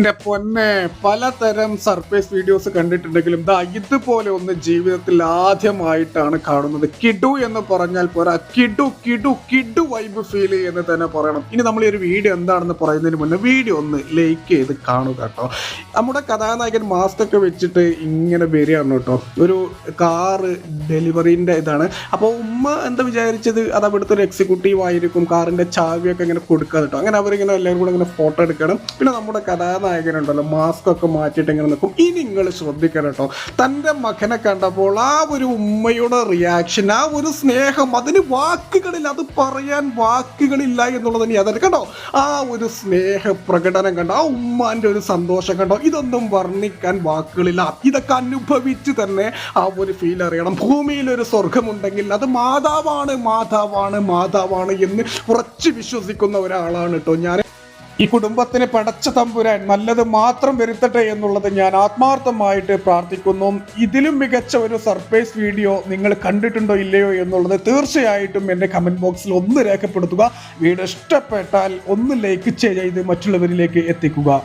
എന്റെ പൊന്നെ പലതരം സർപ്രൈസ് വീഡിയോസ് കണ്ടിട്ടുണ്ടെങ്കിലും ദാ ഇതുപോലെ ഒന്ന് ജീവിതത്തിൽ ആദ്യമായിട്ടാണ് കാണുന്നത്. കിഡു എന്ന് പറഞ്ഞാൽ പോരാ. കിഡു കിഡു കിഡു വൈബ് ഫീൽ എന്ന് തന്നെ പറയണം. ഇനി നമ്മൾ ഈ ഒരു വീഡിയോ എന്താണെന്ന് പറയുന്നതിന് മുന്നേ വീഡിയോ ഒന്ന് ലൈക്ക് ചെയ്ത് കാണുക കേട്ടോ. നമ്മുടെ കഥാനായകൻ മാസ്ക് ഒക്കെ വെച്ചിട്ട് ഇങ്ങനെ വരികയാണ് കേട്ടോ. ഒരു കാറ് ഡെലിവറിന്റെ ഇതാണ്. അപ്പോൾ ഉമ്മ എന്താ വിചാരിച്ചത്? അത് അവിടുത്തെ ഒരു എക്സിക്യൂട്ടീവ് ആയിരിക്കും. കാറിന്റെ ചാവിയൊക്കെ ഇങ്ങനെ കൊടുക്കുക കേട്ടോ. അങ്ങനെ അവരിങ്ങനെ എല്ലാവരും കൂടെ ഇങ്ങനെ ഫോട്ടോ എടുക്കണം. പിന്നെ നമ്മുടെ കഥാനായകനുണ്ടല്ലോ മാസ്ക് ഒക്കെ മാറ്റിയിട്ട് ഇങ്ങനെ നിൽക്കും. ഇനി നിങ്ങൾ ശ്രദ്ധിക്കണം കേട്ടോ. തന്റെ മകനെ കണ്ടപ്പോൾ ആ ഒരു ഉമ്മയുടെ റിയാക്ഷൻ ആ ഒരു സ്നേഹം അതിന് വാക്കുകളിൽ അത് പറയാൻ വാക്കുകളില്ല എന്നുള്ളത് ഇനി അതാണ് കണ്ടോ? ആ ഒരു സ്നേഹ പ്രകടനം കണ്ടോ? ആ ഉമ്മാന്റെ ഒരു സന്തോഷം കണ്ടോ? ഇതൊന്നും വർണിക്കാൻ വാക്കുകളില്ല. ഇതൊക്കെ അനുഭവിച്ച് തന്നെ ആ ഒരു ഫീൽ അറിയണം. ഭൂമിയിൽ ഒരു സ്വർഗമുണ്ടെങ്കിൽ അത് മാതാവാണ് മാതാവാണ് മാതാവാണ് എന്ന് ഉറച്ചു വിശ്വസിക്കുന്ന ഒരാളാണ് കേട്ടോ ഞാൻ. ഈ കുടുംബത്തിന് പടച്ച തമ്പുരാൻ നല്ലത് മാത്രം വരുത്തട്ടെ എന്നുള്ളത് ഞാൻ ആത്മാർത്ഥമായിട്ട് പ്രാർത്ഥിക്കുന്നു. ഇതിലും മികച്ച ഒരു സർപ്രൈസ് വീഡിയോ നിങ്ങൾ കണ്ടിട്ടുണ്ടോ ഇല്ലയോ എന്നുള്ളത് തീർച്ചയായിട്ടും എന്റെ കമന്റ് ബോക്സിൽ ഒന്ന് രേഖപ്പെടുത്തുക. വീഡിയോ ഇഷ്ടപ്പെട്ടാൽ ഒന്ന് ലൈക്ക് ചെയ്ത് മറ്റുള്ളവരിലേക്ക് എത്തിക്കുക.